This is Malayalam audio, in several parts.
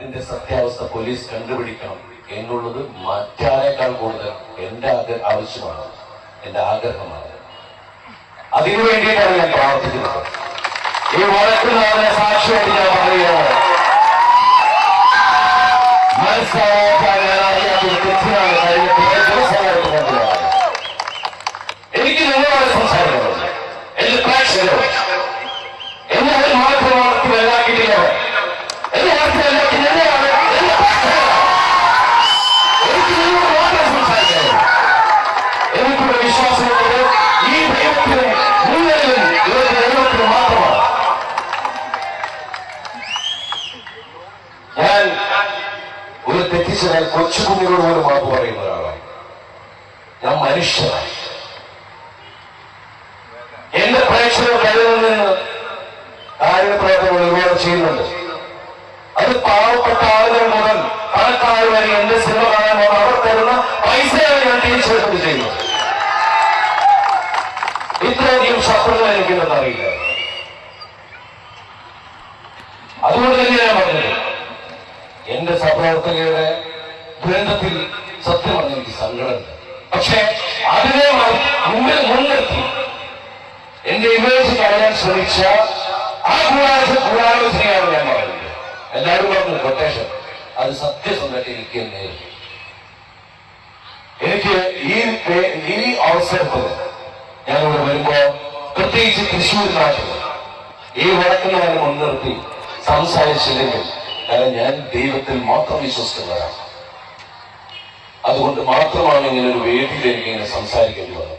അതിന്റെ സത്യാവസ്ഥ പോലീസ് കണ്ടുപിടിക്കണം. എന്നുള്ളത് മറ്റാരേക്കാൾ കൂടുതൽ എന്റെ ആവശ്യമാണ്. എന്റെ ആഗ്രഹമാണ്. അതിനു വേണ്ടിയിട്ടാണ് ഞാൻ പ്രാർത്ഥിക്കുന്നത്. ഈ വഴക്കുനാഥനെ സാക്ഷിയായിട്ട് ഞാൻ പറയുകയാണ്. എനിക്ക് നിങ്ങളോട് സംസാരിക്കുന്നത് എന്റെ പ്രേക്ഷകരോട് തെറ്റിച്ചാൽ കൊച്ചു കുഞ്ഞുങ്ങളോട് മാപ്പ് പറയുന്ന ഒരാളാണ്. ഞാൻ മനുഷ്യനാണ് ഈ വടക്കുന്നാരെ മുൻനിർത്തി സംസാരിച്ചില്ലെങ്കിൽ ഞാൻ ദൈവത്തിൽ മാത്രം വിശ്വസിക്കുന്നവരാണ് അതുകൊണ്ട് മാത്രമാണ് ഇങ്ങനെ ഒരു വേദിയിൽ എനിക്ക് ഇങ്ങനെ സംസാരിക്കേണ്ടി വന്നത്.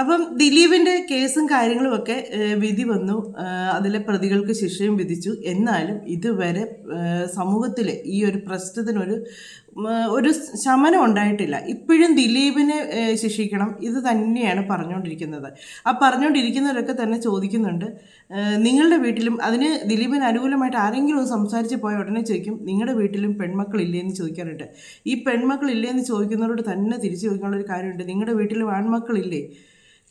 അപ്പം ദിലീപിന്റെ കേസും കാര്യങ്ങളും ഒക്കെ വിധി വന്നു. അതിലെ പ്രതികൾക്ക് ശിക്ഷയും വിധിച്ചു. എന്നാലും ഇതുവരെ സമൂഹത്തിൽ ഈ ഒരു പ്രശ്നത്തിനൊരു ഒരു ശമനം ഉണ്ടായിട്ടില്ല. ഇപ്പോഴും ദിലീപിനെ ശിക്ഷിക്കണം. ഇത് തന്നെയാണ് പറഞ്ഞുകൊണ്ടിരിക്കുന്നത് ആ പറഞ്ഞുകൊണ്ടിരിക്കുന്നവരൊക്കെ തന്നെ ചോദിക്കുന്നുണ്ട് നിങ്ങളുടെ വീട്ടിലും അതിന് ദിലീപിന് അനുകൂലമായിട്ട് ആരെങ്കിലും സംസാരിച്ച് പോയ ഉടനെ ചോദിക്കും നിങ്ങളുടെ വീട്ടിലും പെൺമക്കളില്ലേ എന്ന് ചോദിക്കാറുണ്ട്. ഈ പെൺമക്കളില്ലേ എന്ന് ചോദിക്കുന്നവരോട് തന്നെ തിരിച്ചു ചോദിക്കാനുള്ള ഒരു കാര്യമുണ്ട്. നിങ്ങളുടെ വീട്ടിലും ആൺമക്കളില്ലേ?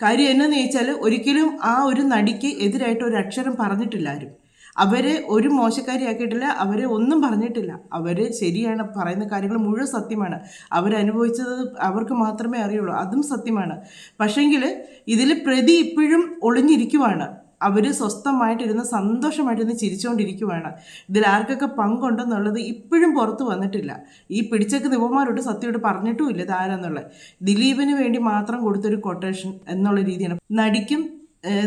കാര്യം എന്നാന്ന് ചോദിച്ചാൽ ഒരിക്കലും ആ ഒരു നടിക്ക് എതിരായിട്ട് ഒരു അക്ഷരം പറഞ്ഞിട്ടില്ല ആരും. അവരെ ഒരു മോശക്കാരിയാക്കിയിട്ടില്ല അവരെ ഒന്നും പറഞ്ഞിട്ടില്ല. അവർ ശരിയാണ് പറയുന്ന കാര്യങ്ങൾ മുഴുവൻ സത്യമാണ്. അവരനുഭവിച്ചത് അവർക്ക് മാത്രമേ അറിയുള്ളൂ അതും സത്യമാണ്. പക്ഷേങ്കിൽ ഇതിൽ പ്രതി ഇപ്പോഴും ഒളിഞ്ഞിരിക്കുവാണ്. അവർ സ്വസ്ഥമായിട്ടിരുന്ന് സന്തോഷമായിട്ടിരുന്ന് ചിരിച്ചുകൊണ്ടിരിക്കുവാണ് ഇതിൽ ആർക്കൊക്കെ പങ്കുണ്ടെന്നുള്ളത് ഇപ്പോഴും പുറത്ത് വന്നിട്ടില്ല. ഈ പിടിച്ചൊക്കെ നിവന്മാരോട് സത്യമായിട്ട് പറഞ്ഞിട്ടുമില്ല ഇത് ആരാന്നുള്ളത്. ദിലീപിന് വേണ്ടി മാത്രം കൊടുത്തൊരു കൊട്ടേഷൻ എന്നുള്ള രീതിയാണ്. നടിക്കും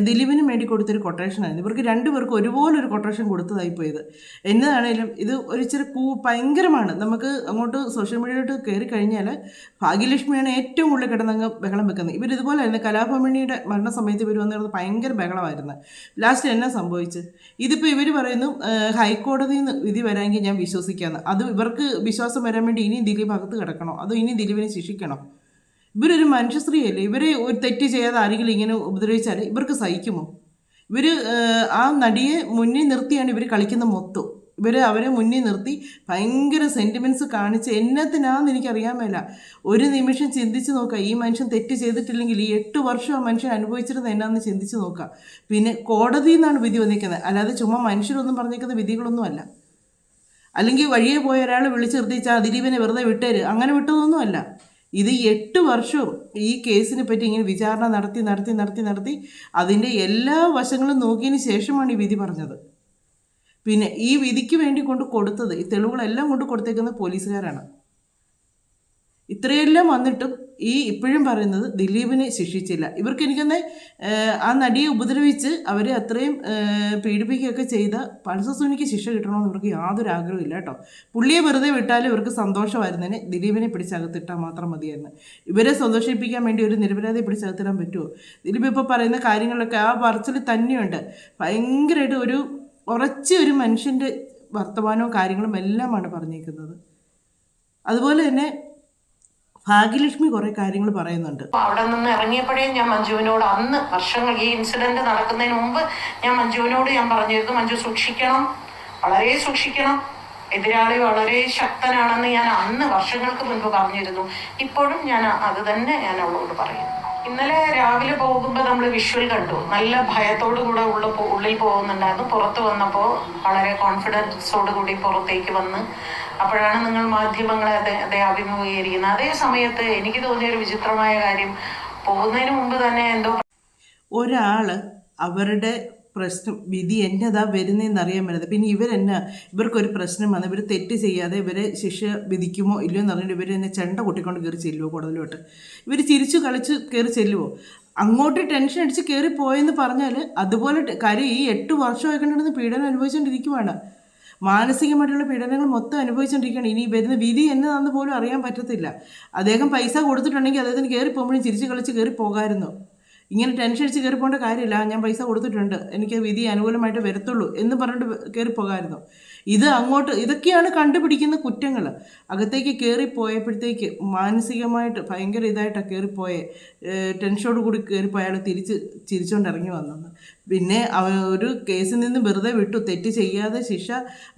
ദിലീപിനും വേണ്ടി കൊടുത്തൊരു കൊട്ടേഷനായിരുന്നു ഇവർക്ക് രണ്ടുപേർക്കും ഒരുപോലെ ഒരു കൊട്ടേഷൻ കൊടുത്തതായി പോയത്. എന്നതാണേലും ഇത് ഒരു ഇച്ചിരി കൂ ഭയങ്കരമാണ്. നമുക്ക് അങ്ങോട്ട് സോഷ്യൽ മീഡിയയിലോട്ട് കയറി കഴിഞ്ഞാൽ ഭാഗ്യലക്ഷ്മിയാണ് ഏറ്റവും കൂടുതൽ കിടന്നങ്ങ് ബഹളം വെക്കുന്നത്. ഇവർ ഇതുപോലെ തന്നെ കലാഭമണിയുടെ മരണസമയത്ത് ഇവർ വന്നിരുന്നത് ഭയങ്കര ബഹളമായിരുന്നു. ലാസ്റ്റ് എന്നാ സംഭവിച്ചു ഇതിപ്പോൾ ഇവർ പറയുന്നു ഹൈക്കോടതി നിന്ന് വിധി വരാമെങ്കിൽ ഞാൻ വിശ്വസിക്കാമെന്ന് അത് ഇവർക്ക് വിശ്വാസം വരാൻ വേണ്ടി ഇനി ദിലീപ് അകത്ത് കിടക്കണോ? അതോ ഇനി ദിലീപിനെ ശിക്ഷിക്കണോ? ഇവരൊരു മനുഷ്യസ്ത്രീയല്ലേ? ഇവരെ ഒരു തെറ്റ് ചെയ്യാതെ ആരെങ്കിലും ഇങ്ങനെ ഉപദ്രവിച്ചാൽ ഇവർക്ക് സഹിക്കുമോ? ഇവർ ആ നടിയെ മുന്നിൽ നിർത്തിയാണ് ഇവർ കളിക്കുന്ന മൊത്തം. ഇവർ അവരെ മുന്നിൽ നിർത്തി ഭയങ്കര സെന്റിമെന്റ്സ് കാണിച്ച് എന്നത്തിനാന്ന് എനിക്കറിയാൻ മേല. ഒരു നിമിഷം ചിന്തിച്ച് നോക്കുക ഈ മനുഷ്യൻ തെറ്റ് ചെയ്തിട്ടില്ലെങ്കിൽ ഈ എട്ട് വർഷം ആ മനുഷ്യൻ അനുഭവിച്ചിരുന്നത് എന്നാന്ന് ചിന്തിച്ച് നോക്കുക പിന്നെ കോടതിയിൽ നിന്നാണ് വിധി വന്നിരിക്കുന്നത്. അല്ലാതെ ചുമ്മാ മനുഷ്യരൊന്നും പറഞ്ഞേക്കുന്ന വിധികളൊന്നുമല്ല അല്ലെങ്കിൽ വഴിയെ പോയ ഒരാൾ വിളിച്ചു നിർത്തിച്ചാൽ ദിലീപിനെ വെറുതെ വിട്ടേര്. അങ്ങനെ വിട്ടതൊന്നുമല്ല ഇത് എട്ട് വർഷവും ഈ കേസിനെ പറ്റി ഇങ്ങനെ വിചാരണ നടത്തി നടത്തി നടത്തി നടത്തി അതിന്റെ എല്ലാ വശങ്ങളും നോക്കിയതിന് ശേഷമാണ് ഈ വിധി പറഞ്ഞത്. പിന്നെ ഈ വിധിക്ക് വേണ്ടി കൊണ്ട് കൊടുത്തത് ഈ തെളിവുകളെല്ലാം കൊണ്ട് കൊടുത്തേക്കുന്നത് പോലീസുകാരാണ്. ഇത്രയെല്ലാം വന്നിട്ടും ഈ ഇപ്പോഴും പറയുന്നത് ദിലീപിനെ ശിക്ഷിച്ചില്ല. ഇവർക്ക് എനിക്കൊന്ന് ആ നടിയെ ഉപദ്രവിച്ച് അവരെ അത്രയും പീഡിപ്പിക്കുകയൊക്കെ ചെയ്ത പൾസസുനിക്ക് ശിക്ഷ കിട്ടണമെന്ന് ഇവർക്ക് യാതൊരു ആഗ്രഹമില്ല കേട്ടോ. പുള്ളിയെ വെറുതെ വിട്ടാൽ ഇവർക്ക് സന്തോഷമായിരുന്നതിന് ദിലീപിനെ പിടിച്ചകത്തിട്ടാൽ മാത്രം മതിയായിരുന്നു. ഇവരെ സന്തോഷിപ്പിക്കാൻ വേണ്ടി ഒരു നിരപരാധിയെ പിടിച്ചകത്തിടാൻ പറ്റുമോ ദിലീപ് ഇപ്പോൾ പറയുന്ന കാര്യങ്ങളൊക്കെ ആ പറച്ചിൽ തന്നെയുണ്ട്. ഭയങ്കരമായിട്ട് ഒരു ഉറച്ച ഒരു മനുഷ്യന്റെ വർത്തമാനവും കാര്യങ്ങളും എല്ലാമാണ് പറഞ്ഞേക്കുന്നത്. അതുപോലെ തന്നെ ഭാഗ്യലക്ഷ്മി കുറെ കാര്യങ്ങൾ പറയുന്നുണ്ട്. അവിടെ നിന്ന് ഇറങ്ങിയപ്പോഴേ ഞാൻ മഞ്ജുവിനോട് അന്ന് വർഷങ്ങൾ ഈ ഇൻസിഡന്റ് നടക്കുന്നതിന് മുമ്പ് ഞാൻ മഞ്ജുവിനോട് ഞാൻ പറഞ്ഞിരുന്നു മഞ്ജു സൂക്ഷിക്കണം വളരെ സൂക്ഷിക്കണം. എതിരാളി വളരെ ശക്തനാണെന്ന് ഞാൻ അന്ന് വർഷങ്ങൾക്ക് മുൻപ് പറഞ്ഞിരുന്നു. ഇപ്പോഴും ഞാൻ അത് തന്നെ ഞാൻ അവളോട് പറയുന്നു. ഇന്നലെ രാവിലെ പോകുമ്പോൾ നമ്മൾ വിഷ്വൽ കണ്ടു. നല്ല ഭയത്തോടു കൂടെ ഉള്ള ഉള്ളിൽ പോകുന്നുണ്ടായിരുന്നു. പുറത്ത് വന്നപ്പോൾ വളരെ കോൺഫിഡൻസോട് കൂടി പുറത്തേക്ക് വന്ന് അപ്പോഴാണ് നിങ്ങൾ മാധ്യമങ്ങളെ അതെ അഭിമുഖീകരിക്കുന്നത്. അതേ സമയത്ത് എനിക്ക് തോന്നിയ ഒരു വിചിത്രമായ കാര്യം പോകുന്നതിന് മുമ്പ് തന്നെ എന്തോ ഒരാൾ അവരുടെ പ്രശ്നം വിധി എന്നതാ വരുന്നതെന്ന് അറിയാൻ പറ്റുന്നത് പിന്നെ ഇവരെന്നെ ഇവർക്കൊരു പ്രശ്നം വന്ന് ഇവർ തെറ്റ് ചെയ്യാതെ ഇവരെ ശിക്ഷ വിധിക്കുമോ ഇല്ലയോ എന്ന് പറഞ്ഞിട്ട് ഇവർ ചെണ്ട കൊട്ടിക്കൊണ്ട് കയറി ചെല്ലുമോ കൂടുതലോട്ട് ഇവർ ചിരിച്ചു കളിച്ച് കയറി ചെല്ലുമോ അങ്ങോട്ട് ടെൻഷൻ അടിച്ച് കയറി പോയെന്ന് പറഞ്ഞാൽ അതുപോലെ കാര്യം ഈ എട്ട് വർഷമായി കണ്ടിരുന്ന പീഡനം അനുഭവിച്ചുകൊണ്ടിരിക്കുവാണ് മാനസികമായിട്ടുള്ള പീഡനങ്ങൾ മൊത്തം അനുഭവിച്ചുകൊണ്ടിരിക്കുകയാണ് ഇനി വരുന്ന വിധി എന്നതാണെന്ന് പോലും അറിയാൻ പറ്റത്തില്ല. അദ്ദേഹം പൈസ കൊടുത്തിട്ടുണ്ടെങ്കിൽ അദ്ദേഹത്തിന് കയറി പോകുമ്പോഴും ചിരിച്ച് കളിച്ച് കയറി പോകാമായിരുന്നു ഇങ്ങനെ ടെൻഷൻ അടിച്ച് കയറി പോകേണ്ട കാര്യമില്ല. ഞാൻ പൈസ കൊടുത്തിട്ടുണ്ട്. എനിക്ക് വിധി അനുകൂലമായിട്ട് വരത്തുള്ളൂ എന്ന് പറഞ്ഞിട്ട് കയറി പോകാമായിരുന്നു ഇത് അങ്ങോട്ട് ഇതൊക്കെയാണ് കണ്ടുപിടിക്കുന്ന കുറ്റങ്ങൾ. അകത്തേക്ക് കയറിപ്പോയപ്പോഴത്തേക്ക് മാനസികമായിട്ട് ഭയങ്കര ഇതായിട്ടാണ് കയറിപ്പോയെ ടെൻഷനോട് കൂടി കയറിപ്പോയ അയാൾ തിരിച്ച് ചിരിച്ചുകൊണ്ട് ഇറങ്ങി വന്നത്. പിന്നെ അവ ഒരു കേസിൽ നിന്ന് വെറുതെ വിട്ടു. തെറ്റ് ചെയ്യാതെ ശിക്ഷ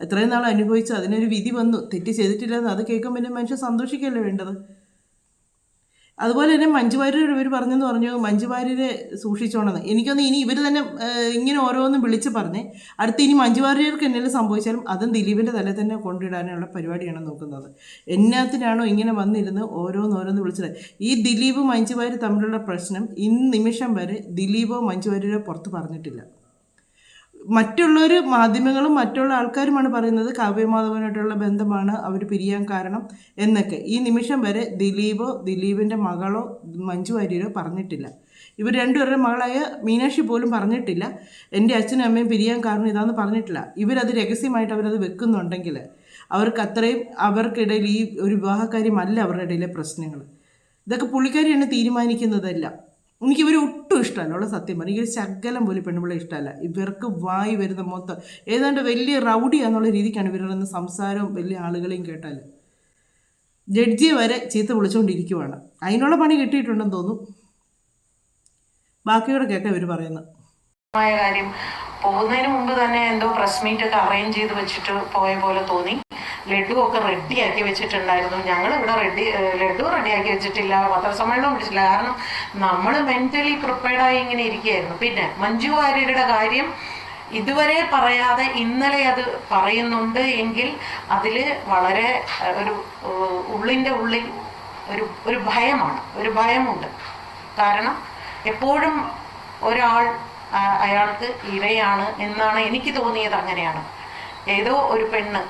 എത്രയും നാൾ അനുഭവിച്ചു. അതിനൊരു വിധി വന്നു. തെറ്റ് ചെയ്തിട്ടില്ലെന്ന് അത് കേൾക്കുമ്പോൾ പിന്നെ മനുഷ്യൻ സന്തോഷിക്കുകയല്ലേ വേണ്ടത്? അതുപോലെ തന്നെ മഞ്ജു ഇവർ പറഞ്ഞെന്ന് പറഞ്ഞു മഞ്ജു സൂക്ഷിച്ചോണെന്ന് എനിക്കൊന്ന് ഇനി ഇവർ തന്നെ ഇങ്ങനെ ഓരോന്നും വിളിച്ച് പറഞ്ഞ് അടുത്ത് ഇനി മഞ്ജു വാര്യർക്ക് എന്തെങ്കിലും സംഭവിച്ചാലും അതും ദിലീപിന്റെ തലയിൽ തന്നെ കൊണ്ടിടാനുള്ള പരിപാടിയാണ് നോക്കുന്നത്. എന്നാത്തിനാണോ ഇങ്ങനെ വന്നിരുന്ന് ഓരോന്നോരോന്ന് വിളിച്ചത്. ഈ ദിലീപ് മഞ്ജു വാര്യർ തമ്മിലുള്ള പ്രശ്നം ഇന്ന് നിമിഷം വരെ ദിലീപോ മഞ്ജു വാര്യരോ പുറത്ത് പറഞ്ഞിട്ടില്ല. മറ്റുള്ളൊരു മാധ്യമങ്ങളും മറ്റുള്ള ആൾക്കാരുമാണ് പറയുന്നത് കാവ്യമാധവനായിട്ടുള്ള ബന്ധമാണ് അവർ പിരിയാൻ കാരണം എന്നൊക്കെ. ഈ നിമിഷം വരെ ദിലീപോ ദിലീപിന്റെ മകളോ മഞ്ജു വാര്യരോ പറഞ്ഞിട്ടില്ല. ഇവർ രണ്ടുപേരുടെ മകളായ മീനാക്ഷി പോലും പറഞ്ഞിട്ടില്ല. എന്റെ അച്ഛനും അമ്മയും പിരിയാൻ കാരണം ഇതാണെന്ന് പറഞ്ഞിട്ടില്ല. ഇവരത് രഹസ്യമായിട്ട് അവരത് വെക്കുന്നുണ്ടെങ്കിൽ അവർക്ക് അത്രയും അവർക്കിടയിൽ ഈ ഒരു വിവാഹകാര്യമല്ല അവരുടെ ഇടയിലെ പ്രശ്നങ്ങൾ ഇതൊക്കെ പുള്ളിക്കാരിയാണ് തീരുമാനിക്കുന്നതെല്ലാം. എനിക്ക് ഇവർ ഒട്ടും ഇഷ്ടമല്ല. ഉള്ള സത്യം പറഞ്ഞു എനിക്ക് ശകലം പോലും പെൺപിള്ള ഇഷ്ടമല്ല. ഇവർക്ക് വായി വരുന്ന മൊത്തം ഏതാണ്ട് വലിയ റൗഡി എന്നുള്ള രീതിക്കാണ് ഇവരുടെ സംസാരവും വലിയ ആളുകളെയും കേട്ടാൽ ജഡ്ജിയെ വരെ ചീത്ത വിളിച്ചുകൊണ്ടിരിക്കുവാണ് അതിനുള്ള പണി കിട്ടിയിട്ടുണ്ടെന്ന് തോന്നുന്നു ബാക്കിയോടെ കേൾക്കാം ഇവർ പറയുന്നത്. പോകുന്നതിന് മുമ്പ് തന്നെ എന്തോ പ്രസ് മീറ്റ് ഒക്കെ അറേഞ്ച് ചെയ്ത് വെച്ചിട്ട് പോയ പോലെ തോന്നി. ലഡു ഒക്കെ റെഡിയാക്കി വെച്ചിട്ടുണ്ടായിരുന്നു. ഞങ്ങൾ ഇവിടെ റെഡി ലഡു റെഡിയാക്കി വെച്ചിട്ടില്ല. പത്രസമ്മേളനം വിളിച്ചില്ല കാരണം നമ്മൾ മെന്റലി പ്രിപ്പയർഡായി ഇങ്ങനെ ഇരിക്കുകയായിരുന്നു. പിന്നെ മഞ്ജു വാര്യരുടെ കാര്യം ഇതുവരെ പറയാതെ ഇന്നലെ അത് പറയുന്നുണ്ട് എങ്കിൽ അതിൽ വളരെ ഒരു ഉള്ളിന്റെ ഉള്ളിൽ ഒരു ഒരു ഭയമാണ്. ഒരു ഭയമുണ്ട്. കാരണം എപ്പോഴും ഒരാൾ അയാൾക്ക് ഇരയാണ് എന്നാണ് എനിക്ക് തോന്നിയത് അങ്ങനെയാണ്. ഏതോ ഒരു പെണ്ണ്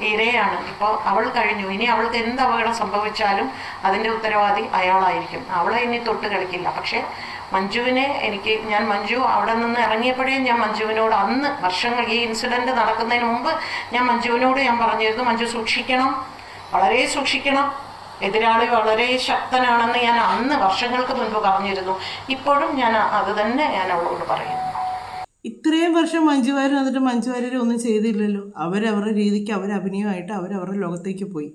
ഇരയാണ്. ഇപ്പോൾ അവൾ കഴിഞ്ഞു. ഇനി അവൾക്ക് എന്ത് അപകടം സംഭവിച്ചാലും അതിന്റെ ഉത്തരവാദി അയാളായിരിക്കും. അവളെ ഇനി തൊട്ട് കളിക്കില്ല. പക്ഷേ മഞ്ജുവിനെ എനിക്ക് ഞാൻ മഞ്ജു അവിടെ നിന്ന് ഇറങ്ങിയപ്പോഴേ ഞാൻ മഞ്ജുവിനോട് അന്ന് വർഷങ്ങൾ ഈ ഇൻസിഡന്റ് നടക്കുന്നതിന് മുമ്പ് ഞാൻ മഞ്ജുവിനോട് ഞാൻ പറഞ്ഞിരുന്നു മഞ്ജു സൂക്ഷിക്കണം. വളരെ സൂക്ഷിക്കണം. എതിരാളി വളരെ ശക്തനാണെന്ന് ഞാൻ അന്ന് വർഷങ്ങൾക്ക് മുൻപ് പറഞ്ഞിരുന്നു. ഇപ്പോഴും ഞാൻ അത് തന്നെ ഞാൻ അവളോട് പറയുന്നു. ഇത്രയും വർഷം മഞ്ജു വാര്യർ എന്നിട്ട് ഒന്നും ചെയ്തില്ലല്ലോ. അവരവരുടെ രീതിക്ക് അവർ അഭിനയമായിട്ട് അവരവരുടെ ലോകത്തേക്ക് പോയി.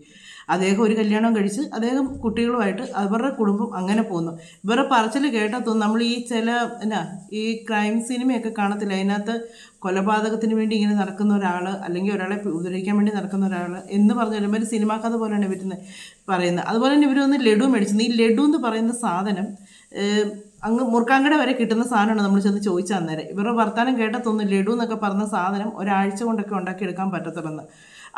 അദ്ദേഹം ഒരു കല്യാണം കഴിച്ച് അദ്ദേഹം കുട്ടികളുമായിട്ട് അവരുടെ കുടുംബം അങ്ങനെ പോകുന്നു. ഇവരുടെ പറച്ചിൽ കേട്ടാൽ നമ്മൾ ഈ ചില എന്നാ ഈ ക്രൈം സിനിമയൊക്കെ കാണത്തില്ല? അതിനകത്ത് കൊലപാതകത്തിന് വേണ്ടി ഇങ്ങനെ നടക്കുന്ന ഒരാൾ അല്ലെങ്കിൽ ഒരാളെ ഉപദ്രവിക്കാൻ വേണ്ടി നടക്കുന്ന ഒരാൾ എന്ന് പറഞ്ഞ ഒരു സിനിമാ കഥ പോലെയാണ് ഇവരുന്ന് പറയുന്നത്. അതുപോലെ തന്നെ ഇവരൊന്ന് ലഡു മേടിച്ചത് ഈ ലഡു എന്ന് പറയുന്ന സാധനം അങ്ങ് മുറുക്കാങ്കട വരെ കിട്ടുന്ന സാധനമാണ് നമ്മൾ ചെന്ന് ചോദിച്ചാൽ അന്നേരം. ഇവരുടെ വർത്താനം കേട്ടതൊന്നും ലഡു എന്നൊക്കെ പറഞ്ഞ സാധനം ഒരാഴ്ച കൊണ്ടൊക്കെ ഉണ്ടാക്കിയെടുക്കാൻ പറ്റത്തുള്ളെന്ന്.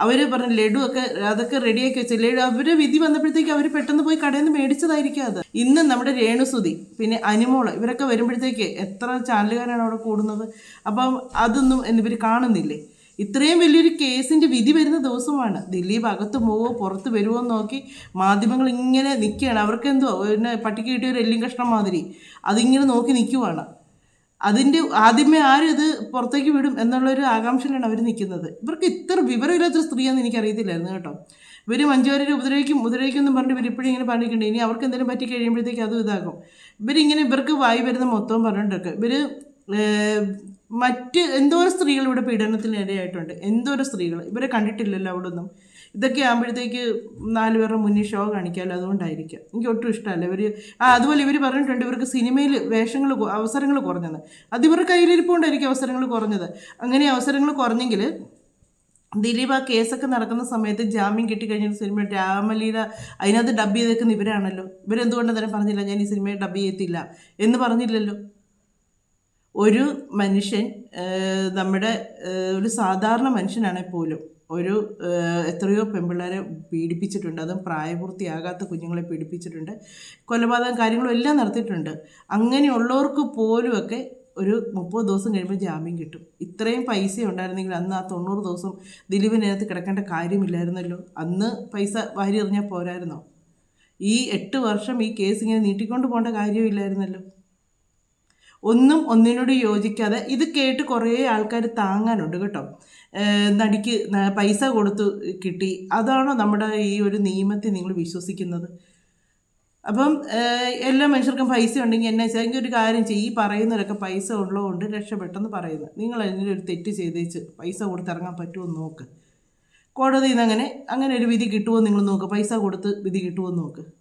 അവർ പറഞ്ഞ ലഡു ഒക്കെ അതൊക്കെ റെഡിയാക്കി വെച്ചു ലഡു അവർ വിധി വന്നപ്പോഴത്തേക്ക് അവർ പെട്ടെന്ന് പോയി കടയിൽ നിന്ന് മേടിച്ചതായിരിക്കും അത്. ഇന്ന് നമ്മുടെ രേണുസുതി പിന്നെ അനിമോൾ ഇവരൊക്കെ വരുമ്പോഴത്തേക്ക് എത്ര ചാനലുകാരാണ് അവിടെ കൂടുന്നത്? അപ്പം അതൊന്നും ഇവർ കാണുന്നില്ലേ? ഇത്രയും വലിയൊരു കേസിന്റെ വിധി വരുന്ന ദിവസമാണ്. ദിലീപ് അകത്ത് പോവോ പുറത്ത് വരുമോ എന്ന് നോക്കി മാധ്യമങ്ങൾ ഇങ്ങനെ നിൽക്കുകയാണ് അവർക്ക് എന്തോ പിന്നെ പട്ടിക്ക് കിട്ടിയ ഒരു എല്ലും കഷ്ണം മാതിരി അതിങ്ങനെ നോക്കി നിൽക്കുവാണ്. അതിന്റെ ആദ്യമേ ആരും ഇത് പുറത്തേക്ക് വിടും എന്നുള്ളൊരു ആകാംക്ഷയിലാണ് അവർ നിൽക്കുന്നത്. ഇവർക്ക് ഇത്ര വിവരമില്ലാത്തൊരു സ്ത്രീയാണെന്ന് എനിക്കറിയത്തില്ലായിരുന്നു കേട്ടോ. ഇവർ മഞ്ജുവാരെ ഉപദ്രവിക്കും ഉപദ്രവിക്കും എന്ന് പറഞ്ഞിട്ട് ഇവർ ഇപ്പോഴും ഇങ്ങനെ പറഞ്ഞിട്ടുണ്ട്. ഇനി അവർക്ക് എന്തെങ്കിലും പറ്റി കഴിയുമ്പോഴത്തേക്ക് അതും ഇതാകും. ഇവരിങ്ങനെ ഇവർക്ക് വായി വരുന്ന മൊത്തവും പറഞ്ഞിട്ടൊക്കെ ഇവർ മറ്റ് എന്തോരം സ്ത്രീകൾ ഇവിടെ പീഡനത്തിന് ഇടയായിട്ടുണ്ട് എന്തോരം സ്ത്രീകൾ? ഇവരെ കണ്ടിട്ടില്ലല്ലോ അവിടെ ഒന്നും ഇതൊക്കെ ആകുമ്പോഴത്തേക്ക് നാല് പേരുടെ മുന്നിൽ ഷോ കാണിക്കാമല്ലോ അതുകൊണ്ടായിരിക്കാം. എനിക്ക് ഒട്ടും ഇഷ്ടമല്ല. ഇവർ ആ അതുപോലെ ഇവർ പറഞ്ഞിട്ടുണ്ട് ഇവർക്ക് സിനിമയിൽ വേഷങ്ങൾ അവസരങ്ങൾ കുറഞ്ഞത് അത് ഇവരുടെ കയ്യിലിരിപ്പോണ്ടായിരിക്കും അവസരങ്ങൾ കുറഞ്ഞത്. അങ്ങനെ അവസരങ്ങൾ കുറഞ്ഞെങ്കിൽ ദിലീപ് ആ കേസൊക്കെ നടക്കുന്ന സമയത്ത് ജാമ്യം കിട്ടിക്കഴിഞ്ഞ സിനിമ രാമലീല അതിനകത്ത് ഡബ് ചെയ്തേക്കുന്ന ഇവരാണല്ലോ. ഇവരെന്തുകൊണ്ട് തന്നെ പറഞ്ഞില്ല ഞാൻ ഈ സിനിമയെ ഡബ് ചെയ്യത്തില്ല എന്ന് പറഞ്ഞില്ലല്ലോ. ഒരു മനുഷ്യൻ നമ്മുടെ ഒരു സാധാരണ മനുഷ്യനാണെങ്കിൽ പോലും ഒരു എത്രയോ പെൺപിള്ളേരെ പീഡിപ്പിച്ചിട്ടുണ്ട്. അതും പ്രായപൂർത്തിയാകാത്ത കുഞ്ഞുങ്ങളെ പീഡിപ്പിച്ചിട്ടുണ്ട്. കൊലപാതകം കാര്യങ്ങളും എല്ലാം നടത്തിയിട്ടുണ്ട്. അങ്ങനെയുള്ളവർക്ക് പോലുമൊക്കെ ഒരു മുപ്പത് ദിവസം കഴിയുമ്പോൾ ജാമ്യം കിട്ടും. ഇത്രയും പൈസ ഉണ്ടായിരുന്നെങ്കിൽ അന്ന് ആ തൊണ്ണൂറ് ദിവസം ദിലീപിനകത്ത് കിടക്കേണ്ട കാര്യമില്ലായിരുന്നല്ലോ. അന്ന് പൈസ വാരി എറിഞ്ഞാൽ പോരായിരുന്നോ? ഈ എട്ട് വർഷം ഈ കേസ് ഇങ്ങനെ നീട്ടിക്കൊണ്ട് പോകേണ്ട കാര്യമില്ലായിരുന്നല്ലോ. ഒന്നും ഒന്നിനോട് യോജിക്കാതെ ഇത് കേട്ട് കുറേ ആൾക്കാർ താങ്ങാനുണ്ട് കേട്ടോ. നടിക്ക് പൈസ കൊടുത്തു കിട്ടി. അതാണോ നമ്മുടെ ഈ ഒരു നിയമത്തെ നിങ്ങൾ വിശ്വസിക്കുന്നത്? അപ്പം എല്ലാ മനുഷ്യർക്കും പൈസ ഉണ്ടെങ്കിൽ എന്നെ വെച്ചാൽ ഒരു കാര്യം ചെയ്യും. ഈ പറയുന്നവരൊക്കെ പൈസ ഉള്ളതുകൊണ്ട് രക്ഷപ്പെട്ടെന്ന് പറയുന്നത്. നിങ്ങൾ അതിന്റെ ഒരു തെറ്റ് ചെയ്തേച്ച് പൈസ കൊടുത്തിറങ്ങാൻ പറ്റുമോ നോക്ക്. കോടതിയിൽ നിന്ന് അങ്ങനെ അങ്ങനെ ഒരു വിധി കിട്ടുമോ നിങ്ങൾ നോക്ക്. പൈസ കൊടുത്ത് വിധി കിട്ടുമോ നോക്ക്.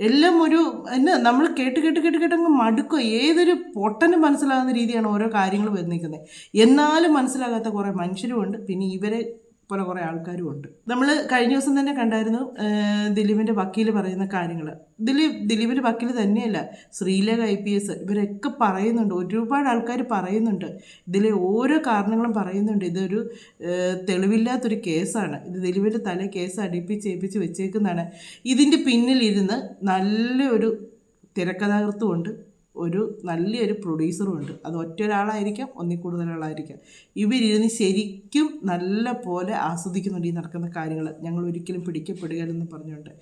എല്ലാം ഒരു എന്നാ നമ്മൾ കേട്ട് കേട്ട് കേട്ട് കേട്ടങ്ങ് മടുക്കുക. ഏതൊരു പൊട്ടനും മനസ്സിലാകുന്ന രീതിയാണ് ഓരോ കാര്യങ്ങൾ വന്നിരിക്കുന്നത്. എന്നാലും മനസ്സിലാകാത്ത കുറേ മനുഷ്യരുമുണ്ട്. പിന്നെ ഇവരെ പോലെ കുറേ ആൾക്കാരും ഉണ്ട്. നമ്മൾ കഴിഞ്ഞ ദിവസം തന്നെ കണ്ടായിരുന്നു ദിലീപിന്റെ വക്കീൽ പറയുന്ന കാര്യങ്ങൾ ദിലീപ് ദിലീപിന്റെ വക്കീൽ തന്നെയല്ല ശ്രീലേഖ ഐ പി എസ് ഇവരൊക്കെ പറയുന്നുണ്ട് ഒരുപാട് ആൾക്കാർ പറയുന്നുണ്ട്. ഇതിലെ ഓരോ കാരണങ്ങളും പറയുന്നുണ്ട്. ഇതൊരു തെളിവില്ലാത്തൊരു കേസാണ്. ഇത് ദിലീപിന്റെ തല കേസ് അടുപ്പിച്ച് ഏൽപ്പിച്ച് വെച്ചേക്കുന്നതാണ്. ഇതിന്റെ പിന്നിലിരുന്ന് നല്ലൊരു തിരക്കഥാകൃത്തുമുണ്ട് ഒരു നല്ലൊരു പ്രൊഡ്യൂസറും ഉണ്ട് അത് ഒറ്റ ഒരാളായിരിക്കാം ഒന്നിൽ കൂടുതൽ ആളായിരിക്കാം ഇവരിരുന്ന് ശരിക്കും നല്ല പോലെ ആസ്വദിക്കുന്നുണ്ട് ഈ നടക്കുന്ന കാര്യങ്ങൾ ഞങ്ങൾ ഒരിക്കലും പിടിക്കപ്പെടുകയില്ലെന്ന് പറഞ്ഞുകൊണ്ട്.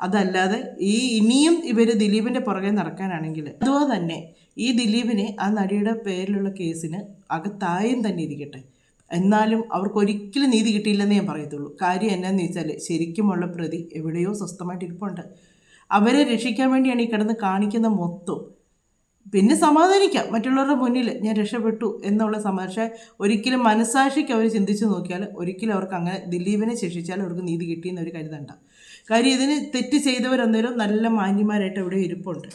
അതല്ലാതെ ഈ ഇനിയും ഇവർ ദിലീപിന്റെ പുറകെ നടക്കാനാണെങ്കിൽ അതുപോലെ തന്നെ ഈ ദിലീപിനെ ആ നടിയുടെ പേരിലുള്ള കേസിന് അകത്തായും തന്നെ ഇരിക്കട്ടെ. എന്നാലും അവർക്ക് ഒരിക്കലും നീതി കിട്ടിയില്ലെന്ന് ഞാൻ പറയത്തുള്ളൂ. കാര്യം എന്നാന്ന് വെച്ചാൽ ശരിക്കുമുള്ള പ്രതി എവിടെയോ സ്വസ്ഥമായിട്ട് ഇരിപ്പുണ്ട് അവരെ രക്ഷിക്കാൻ വേണ്ടിയാണ് ഈ കിടന്ന് കാണിക്കുന്ന മൊത്തം. പിന്നെ സമാധാനിക്കാം മറ്റുള്ളവരുടെ മുന്നിൽ ഞാൻ രക്ഷപ്പെട്ടു എന്നുള്ള പക്ഷേ ഒരിക്കലും മനസാക്ഷിക്ക് അവർ ചിന്തിച്ചു നോക്കിയാൽ ഒരിക്കലും അവർക്ക് അങ്ങനെ ദിലീപിനെ ശിക്ഷിച്ചാൽ അവർക്ക് നീതി കിട്ടിയെന്ന് അവർ കരുതണ്ട. കാര്യം ഇതിന് തെറ്റ് ചെയ്തവരെന്തേലും നല്ല മാന്യന്മാരായിട്ട് ഇവിടെ ഇരിപ്പുണ്ട്.